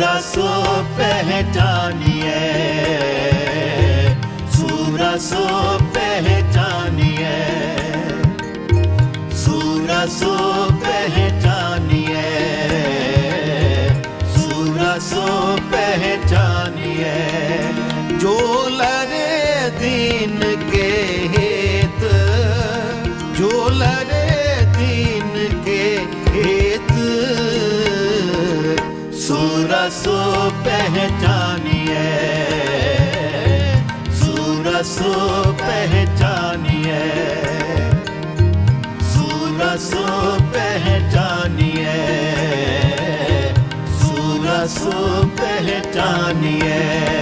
सूरसो पहचानिए सूरसो पहचानिए सूरसो पहचानिए सूरसो पहचानिए जो लरे दीन के ਸੋ ਪਹਿਚਾਨੀਏ ਸੂਰ ਸੋ ਪਹਿਚਾਨੀਏ ਸੂਰ ਸੋ ਪਹਿਚਾਨੀਏ ਸੂਰ ਸੋ ਪਹਿਚਾਨੀਏ